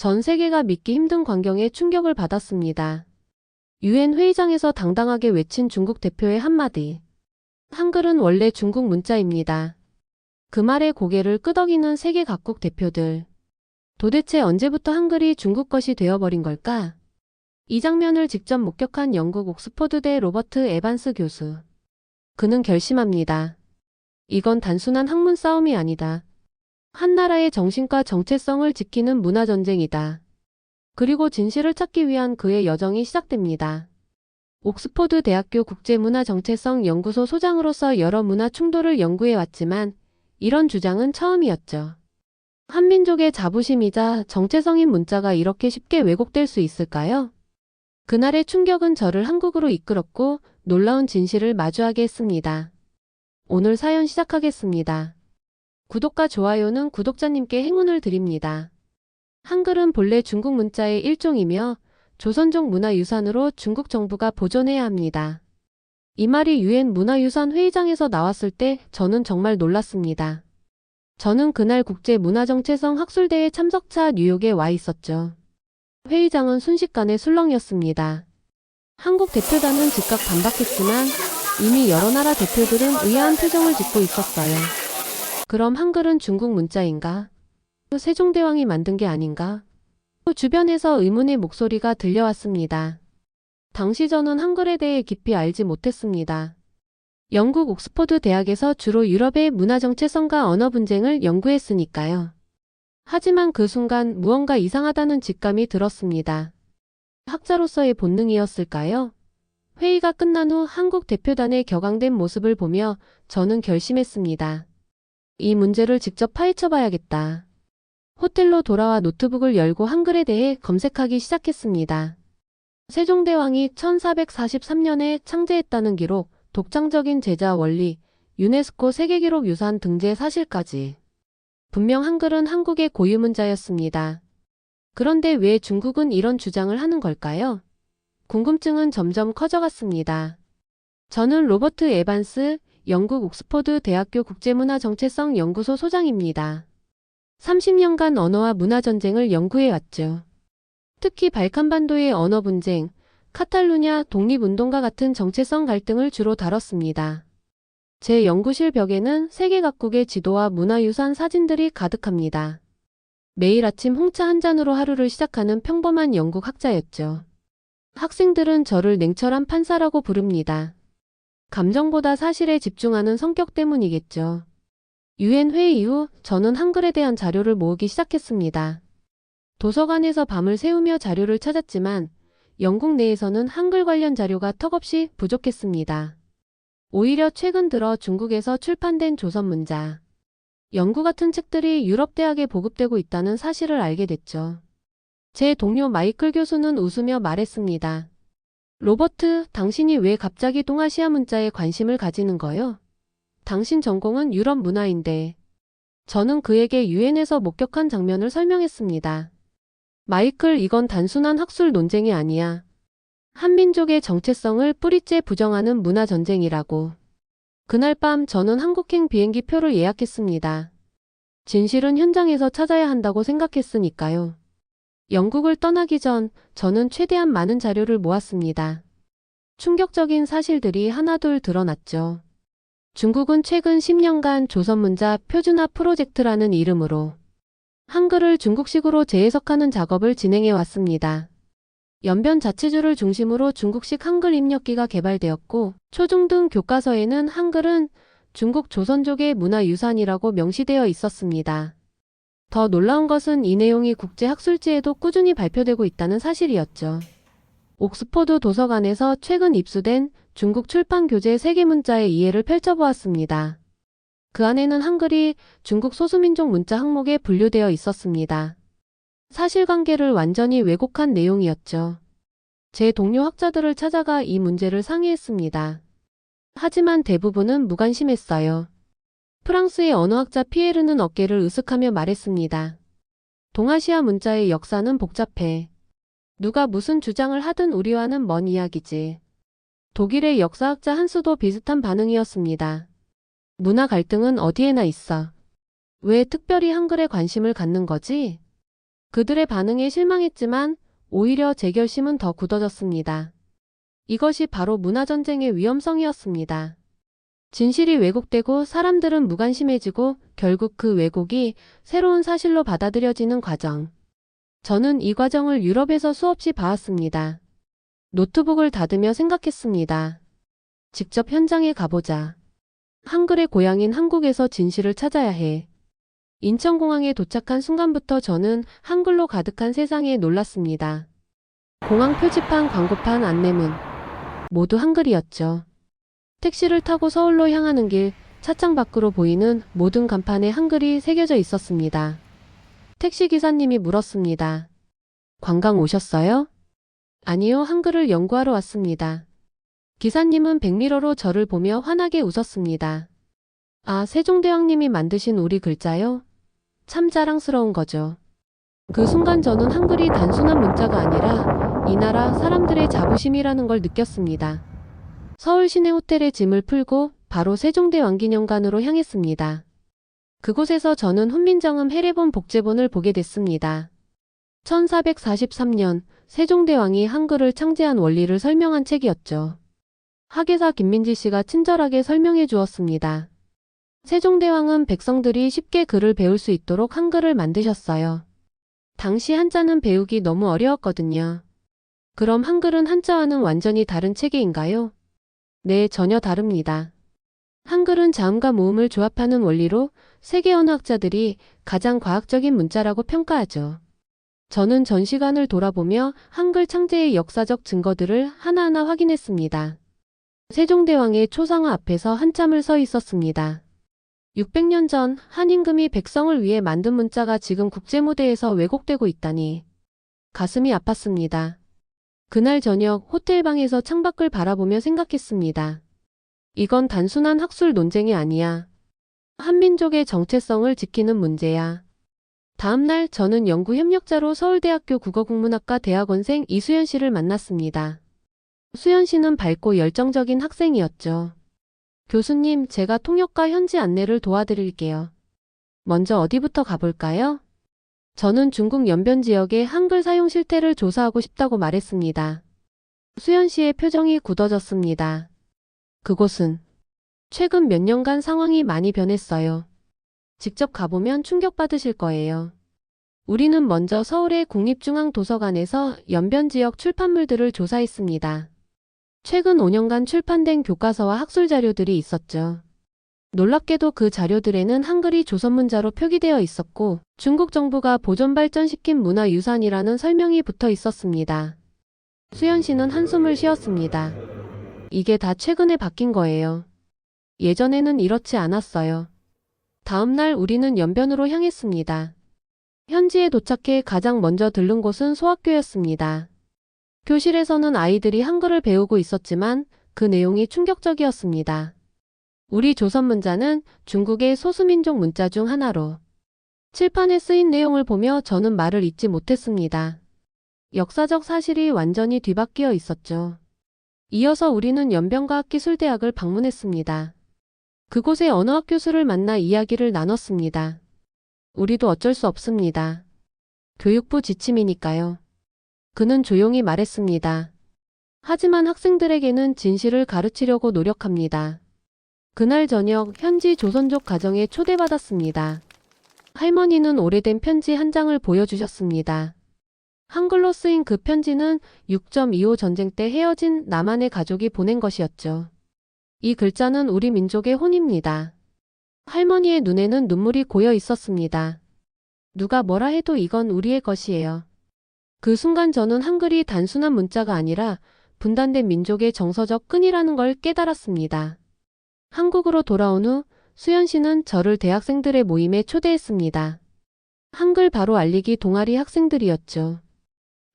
전 세계가 믿기 힘든 광경에 충격을 받았습니다. 유엔 회의장에서 당당하게 외친 중국 대표의 한마디. 한글은 원래 중국 문자입니다. 그 말에 고개를 끄덕이는 세계 각국 대표들. 도대체 언제부터 한글이 중국 것이 되어버린 걸까? 이 장면을 직접 목격한 영국 옥스퍼드대 로버트 에반스 교수. 그는 결심합니다. 이건 단순한 학문 싸움이 아니다. 한 나라의 정신과 정체성을 지키는 문화전쟁이다. 그리고 진실을 찾기 위한 그의 여정이 시작됩니다. 옥스퍼드 대학교 국제문화정체성 연구소 소장으로서 여러 문화 충돌을 연구해 왔지만 이런 주장은 처음이었죠. 한민족의 자부심이자 정체성인 문자가 이렇게 쉽게 왜곡될 수 있을까요? 그날의 충격은 저를 한국으로 이끌었고 놀라운 진실을 마주하게 했습니다. 오늘 사연 시작하겠습니다. 구독과 좋아요는 구독자님께 행운을 드립니다. 한글은 본래 중국 문자의 일종이며 조선족 문화유산으로 중국 정부가 보존해야 합니다. 이 말이 유엔 문화유산 회의장에서 나왔을 때 저는 정말 놀랐습니다. 저는 그날 국제문화정체성 학술대회 참석차 뉴욕에 와 있었죠. 회의장은 순식간에 술렁이었습니다. 한국 대표단은 즉각 반박했지만 이미 여러 나라 대표들은 의아한 표정을 짓고 있었어요. 그럼 한글은 중국 문자인가? 세종대왕이 만든 게 아닌가? 주변에서 의문의 목소리가 들려왔습니다. 당시 저는 한글에 대해 깊이 알지 못했습니다. 영국 옥스퍼드 대학에서 주로 유럽의 문화 정체성과 언어 분쟁을 연구했으니까요. 하지만 그 순간 무언가 이상하다는 직감이 들었습니다. 학자로서의 본능이었을까요? 회의가 끝난 후 한국 대표단의 격앙된 모습을 보며 저는 결심했습니다. 이 문제를 직접 파헤쳐 봐야겠다. 호텔로 돌아와 노트북을 열고 한글에 대해 검색하기 시작했습니다. 세종대왕이 1443년에 창제했다는 기록, 독창적인 제자 원리, 유네스코 세계기록 유산 등재 사실까지. 분명 한글은 한국의 고유문자였습니다. 그런데 왜 중국은 이런 주장을 하는 걸까요? 궁금증은 점점 커져갔습니다. 저는 로버트 에반스, 영국 옥스퍼드 대학교 국제문화 정체성 연구소 소장입니다. 30년간 언어와 문화 전쟁을 연구해 왔죠. 특히 발칸반도의 언어 분쟁, 카탈루냐 독립운동과 같은 정체성 갈등을 주로 다뤘습니다. 제 연구실 벽에는 세계 각국의 지도와 문화유산 사진들이 가득합니다. 매일 아침 홍차 한 잔으로 하루를 시작하는 평범한 영국 학자였죠. 학생들은 저를 냉철한 판사라고 부릅니다. 감정보다 사실에 집중하는 성격 때문이겠죠. 유엔 회의 이후 저는 한글에 대한 자료를 모으기 시작했습니다. 도서관에서 밤을 새우며 자료를 찾았지만 영국 내에서는 한글 관련 자료가 턱없이 부족했습니다. 오히려 최근 들어 중국에서 출판된 조선 문자, 연구 같은 책들이 유럽 대학에 보급되고 있다는 사실을 알게 됐죠. 제 동료 마이클 교수는 웃으며 말했습니다. 로버트, 당신이 왜 갑자기 동아시아 문자에 관심을 가지는 거요? 당신 전공은 유럽 문화인데. 저는 그에게 유엔에서 목격한 장면을 설명했습니다. 마이클, 이건 단순한 학술 논쟁이 아니야. 한민족의 정체성을 뿌리째 부정하는 문화 전쟁이라고. 그날 밤 저는 한국행 비행기 표를 예약했습니다. 진실은 현장에서 찾아야 한다고 생각했으니까요. 영국을 떠나기 전 저는 최대한 많은 자료를 모았습니다. 충격적인 사실들이 하나둘 드러났죠. 중국은 최근 10년간 조선문자 표준화 프로젝트라는 이름으로 한글을 중국식으로 재해석하는 작업을 진행해 왔습니다. 연변 자치주를 중심으로 중국식 한글 입력기가 개발되었고 초중등 교과서에는 한글은 중국 조선족의 문화유산이라고 명시되어 있었습니다. 더 놀라운 것은 이 내용이 국제학술지에도 꾸준히 발표되고 있다는 사실이었죠. 옥스퍼드 도서관에서 최근 입수된 중국 출판 교재 세계문자의 이해를 펼쳐보았습니다. 그 안에는 한글이 중국 소수민족 문자 항목에 분류되어 있었습니다. 사실관계를 완전히 왜곡한 내용이었죠. 제 동료 학자들을 찾아가 이 문제를 상의했습니다. 하지만 대부분은 무관심했어요. 프랑스의 언어학자 피에르는 어깨를 으쓱하며 말했습니다. 동아시아 문자의 역사는 복잡해. 누가 무슨 주장을 하든 우리와는 먼 이야기지. 독일의 역사학자 한수도 비슷한 반응이었습니다. 문화 갈등은 어디에나 있어. 왜 특별히 한글에 관심을 갖는 거지? 그들의 반응에 실망했지만 오히려 제 결심은 더 굳어졌습니다. 이것이 바로 문화전쟁의 위험성이었습니다. 진실이 왜곡되고 사람들은 무관심해지고 결국 그 왜곡이 새로운 사실로 받아들여지는 과정. 저는 이 과정을 유럽에서 수없이 봐왔습니다. 노트북을 닫으며 생각했습니다. 직접 현장에 가보자. 한글의 고향인 한국에서 진실을 찾아야 해. 인천공항에 도착한 순간부터 저는 한글로 가득한 세상에 놀랐습니다. 공항 표지판, 광고판, 안내문. 모두 한글이었죠. 택시를 타고 서울로 향하는 길, 차창 밖으로 보이는 모든 간판에 한글이 새겨져 있었습니다. 택시 기사님이 물었습니다. 관광 오셨어요? 아니요, 한글을 연구하러 왔습니다. 기사님은 백미러로 저를 보며 환하게 웃었습니다. 아, 세종대왕님이 만드신 우리 글자요? 참 자랑스러운 거죠. 그 순간 저는 한글이 단순한 문자가 아니라 이 나라 사람들의 자부심이라는 걸 느꼈습니다. 서울 시내 호텔에 짐을 풀고 바로 세종대 왕기념관으로 향했습니다. 그곳에서 저는 훈민정음 해례본 복제본을 보게 됐습니다. 1443년 세종대왕이 한글을 창제한 원리를 설명한 책이었죠. 학예사 김민지 씨가 친절하게 설명해 주었습니다. 세종대왕은 백성들이 쉽게 글을 배울 수 있도록 한글을 만드셨어요. 당시 한자는 배우기 너무 어려웠거든요. 그럼 한글은 한자와는 완전히 다른 체계인가요? 네, 전혀 다릅니다. 한글은 자음과 모음을 조합하는 원리로 세계 언어학자들이 가장 과학적인 문자라고 평가하죠. 저는 전 시간을 돌아보며 한글 창제의 역사적 증거들을 하나하나 확인했습니다. 세종대왕의 초상화 앞에서 한참을 서 있었습니다. 600년 전 한임금이 백성을 위해 만든 문자가 지금 국제무대에서 왜곡되고 있다니 가슴이 아팠습니다. 그날 저녁 호텔방에서 창밖을 바라보며 생각했습니다. 이건 단순한 학술 논쟁이 아니야. 한민족의 정체성을 지키는 문제야. 다음날 저는 연구 협력자로 서울대학교 국어국문학과 대학원생 이수연 씨를 만났습니다. 수연 씨는 밝고 열정적인 학생이었죠. 교수님, 제가 통역과 현지 안내를 도와드릴게요. 먼저 어디부터 가볼까요? 저는 중국 연변 지역의 한글 사용 실태를 조사하고 싶다고 말했습니다. 수연 씨의 표정이 굳어졌습니다. 그곳은 최근 몇 년간 상황이 많이 변했어요. 직접 가보면 충격받으실 거예요. 우리는 먼저 서울의 국립중앙도서관에서 연변 지역 출판물들을 조사했습니다. 최근 5년간 출판된 교과서와 학술 자료들이 있었죠. 놀랍게도 그 자료들에는 한글이 조선문자로 표기되어 있었고 중국 정부가 보존 발전시킨 문화유산이라는 설명이 붙어 있었습니다. 수연 씨는 한숨을 쉬었습니다. 이게 다 최근에 바뀐 거예요. 예전에는 이렇지 않았어요. 다음 날 우리는 연변으로 향했습니다. 현지에 도착해 가장 먼저 들른 곳은 소학교였습니다. 교실에서는 아이들이 한글을 배우고 있었지만 그 내용이 충격적이었습니다. 우리 조선 문자는 중국의 소수민족 문자 중 하나로 칠판에 쓰인 내용을 보며 저는 말을 잇지 못했습니다. 역사적 사실이 완전히 뒤바뀌어 있었죠. 이어서 우리는 연변과학기술대학을 방문했습니다. 그곳의 언어학 교수를 만나 이야기를 나눴습니다. 우리도 어쩔 수 없습니다. 교육부 지침이니까요. 그는 조용히 말했습니다. 하지만 학생들에게는 진실을 가르치려고 노력합니다. 그날 저녁 현지 조선족 가정에 초대받았습니다. 할머니는 오래된 편지 한 장을 보여주셨습니다. 한글로 쓰인 그 편지는 6.25 전쟁 때 헤어진 남한의 가족이 보낸 것이었죠. 이 글자는 우리 민족의 혼입니다. 할머니의 눈에는 눈물이 고여 있었습니다. 누가 뭐라 해도 이건 우리의 것이에요. 그 순간 저는 한글이 단순한 문자가 아니라 분단된 민족의 정서적 끈이라는 걸 깨달았습니다. 한국으로 돌아온 후 수연 씨는 저를 대학생들의 모임에 초대했습니다. 한글 바로 알리기 동아리 학생들이었죠.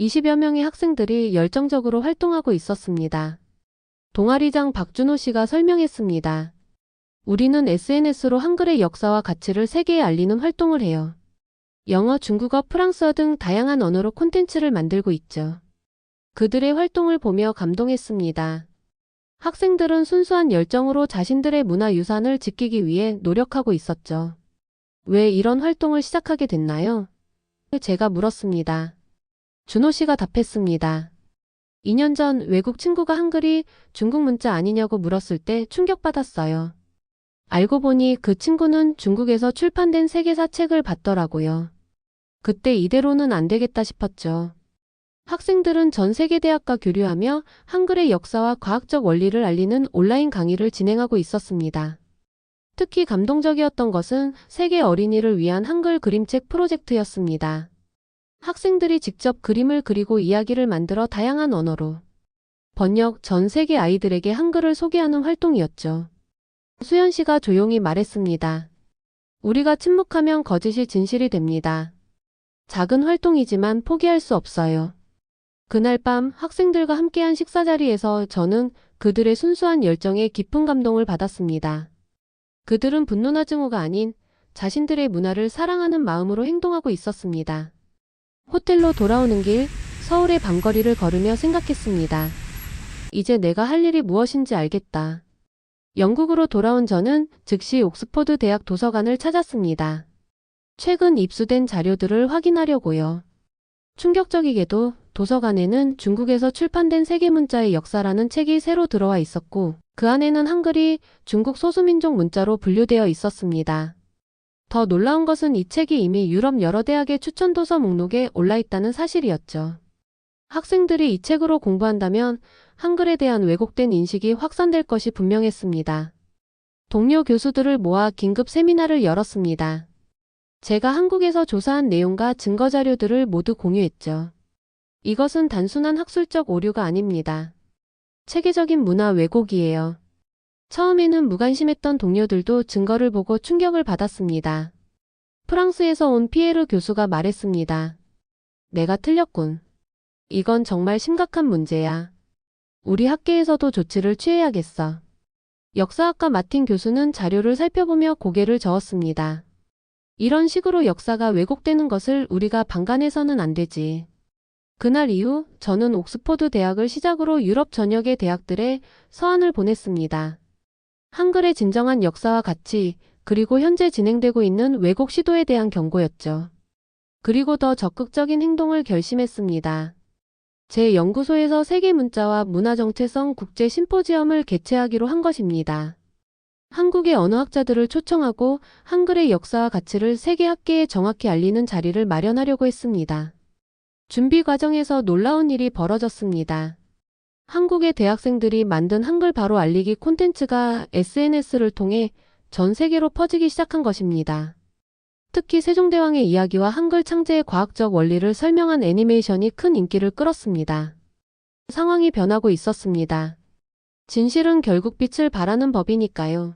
20여 명의 학생들이 열정적으로 활동하고 있었습니다. 동아리장 박준호 씨가 설명했습니다. 우리는 SNS로 한글의 역사와 가치를 세계에 알리는 활동을 해요. 영어, 중국어, 프랑스어 등 다양한 언어로 콘텐츠를 만들고 있죠. 그들의 활동을 보며 감동했습니다. 학생들은 순수한 열정으로 자신들의 문화유산을 지키기 위해 노력하고 있었죠. 왜 이런 활동을 시작하게 됐나요? 제가 물었습니다. 준호 씨가 답했습니다. 2년 전 외국 친구가 한글이 중국 문자 아니냐고 물었을 때 충격받았어요. 알고 보니 그 친구는 중국에서 출판된 세계사 책을 봤더라고요. 그때 이대로는 안 되겠다 싶었죠. 학생들은 전 세계 대학과 교류하며 한글의 역사와 과학적 원리를 알리는 온라인 강의를 진행하고 있었습니다. 특히 감동적이었던 것은 세계 어린이를 위한 한글 그림책 프로젝트였습니다. 학생들이 직접 그림을 그리고 이야기를 만들어 다양한 언어로 번역 전 세계 아이들에게 한글을 소개하는 활동이었죠. 수연 씨가 조용히 말했습니다. 우리가 침묵하면 거짓이 진실이 됩니다. 작은 활동이지만 포기할 수 없어요. 그날 밤 학생들과 함께한 식사 자리에서 저는 그들의 순수한 열정에 깊은 감동을 받았습니다. 그들은 분노나 증오가 아닌 자신들의 문화를 사랑하는 마음으로 행동하고 있었습니다. 호텔로 돌아오는 길 서울의 밤거리를 걸으며 생각했습니다. 이제 내가 할 일이 무엇인지 알겠다. 영국으로 돌아온 저는 즉시 옥스퍼드 대학 도서관을 찾았습니다. 최근 입수된 자료들을 확인하려고요. 충격적이게도 도서관에는 중국에서 출판된 세계문자의 역사라는 책이 새로 들어와 있었고 그 안에는 한글이 중국 소수민족 문자로 분류되어 있었습니다. 더 놀라운 것은 이 책이 이미 유럽 여러 대학의 추천 도서 목록에 올라 있다는 사실이었죠. 학생들이 이 책으로 공부한다면 한글에 대한 왜곡된 인식이 확산될 것이 분명했습니다. 동료 교수들을 모아 긴급 세미나를 열었습니다. 제가 한국에서 조사한 내용과 증거 자료들을 모두 공유했죠. 이것은 단순한 학술적 오류가 아닙니다. 체계적인 문화 왜곡이에요. 처음에는 무관심했던 동료들도 증거를 보고 충격을 받았습니다. 프랑스에서 온 피에르 교수가 말했습니다. 내가 틀렸군. 이건 정말 심각한 문제야. 우리 학계에서도 조치를 취해야겠어. 역사학과 마틴 교수는 자료를 살펴보며 고개를 저었습니다. 이런 식으로 역사가 왜곡되는 것을 우리가 방관해서는 안 되지. 그날 이후 저는 옥스퍼드 대학을 시작으로 유럽 전역의 대학들에 서한을 보냈습니다. 한글의 진정한 역사와 가치, 그리고 현재 진행되고 있는 왜곡 시도에 대한 경고였죠. 그리고 더 적극적인 행동을 결심했습니다. 제 연구소에서 세계 문자와 문화 정체성 국제 심포지엄을 개최하기로 한 것입니다. 한국의 언어학자들을 초청하고 한글의 역사와 가치를 세계 학계에 정확히 알리는 자리를 마련하려고 했습니다. 준비 과정에서 놀라운 일이 벌어졌습니다. 한국의 대학생들이 만든 한글 바로 알리기 콘텐츠가 SNS를 통해 전 세계로 퍼지기 시작한 것입니다. 특히 세종대왕의 이야기와 한글 창제의 과학적 원리를 설명한 애니메이션이 큰 인기를 끌었습니다. 상황이 변하고 있었습니다. 진실은 결국 빛을 발하는 법이니까요.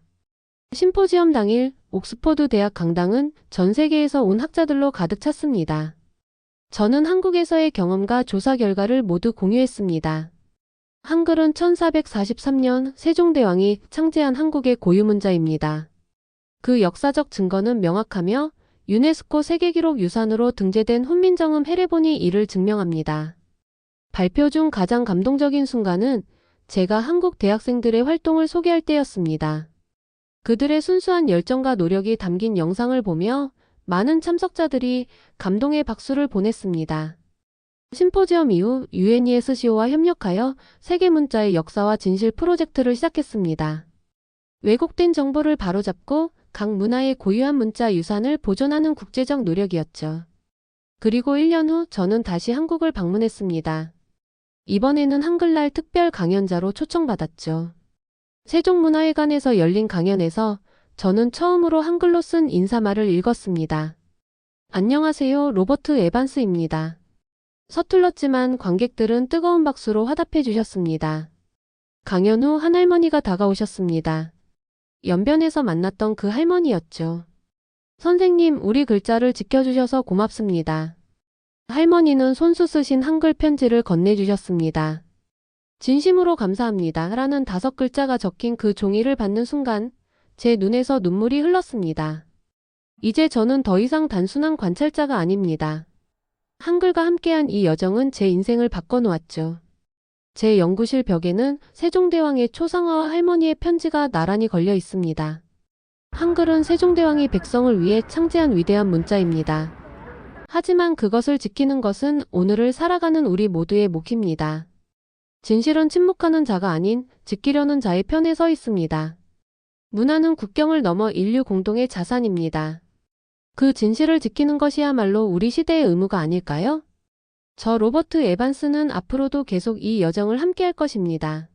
심포지엄 당일 옥스퍼드 대학 강당은 전 세계에서 온 학자들로 가득 찼습니다. 저는 한국에서의 경험과 조사 결과를 모두 공유했습니다. 한글은 1443년 세종대왕이 창제한 한국의 고유문자입니다. 그 역사적 증거는 명확하며 유네스코 세계기록 유산으로 등재된 훈민정음 해례본이 이를 증명합니다. 발표 중 가장 감동적인 순간은 제가 한국 대학생들의 활동을 소개할 때였습니다. 그들의 순수한 열정과 노력이 담긴 영상을 보며 많은 참석자들이 감동의 박수를 보냈습니다. 심포지엄 이후 UNESCO와 협력하여 세계 문자의 역사와 진실 프로젝트를 시작했습니다. 왜곡된 정보를 바로잡고 각 문화의 고유한 문자 유산을 보존하는 국제적 노력이었죠. 그리고 1년 후 저는 다시 한국을 방문했습니다. 이번에는 한글날 특별 강연자로 초청받았죠. 세종문화회관에서 열린 강연에서 저는 처음으로 한글로 쓴 인사말을 읽었습니다. 안녕하세요. 로버트 에반스입니다. 서툴렀지만 관객들은 뜨거운 박수로 화답해 주셨습니다. 강연 후 한 할머니가 다가오셨습니다. 연변에서 만났던 그 할머니였죠. 선생님, 우리 글자를 지켜주셔서 고맙습니다. 할머니는 손수 쓰신 한글 편지를 건네주셨습니다. 진심으로 감사합니다. 라는 다섯 글자가 적힌 그 종이를 받는 순간 제 눈에서 눈물이 흘렀습니다. 이제 저는 더 이상 단순한 관찰자가 아닙니다. 한글과 함께한 이 여정은 제 인생을 바꿔놓았죠. 제 연구실 벽에는 세종대왕의 초상화와 할머니의 편지가 나란히 걸려 있습니다. 한글은 세종대왕이 백성을 위해 창제한 위대한 문자입니다. 하지만 그것을 지키는 것은 오늘을 살아가는 우리 모두의 몫입니다. 진실은 침묵하는 자가 아닌 지키려는 자의 편에 서 있습니다. 문화는 국경을 넘어 인류 공동의 자산입니다. 그 진실을 지키는 것이야말로 우리 시대의 의무가 아닐까요? 저 로버트 에반스는 앞으로도 계속 이 여정을 함께할 것입니다.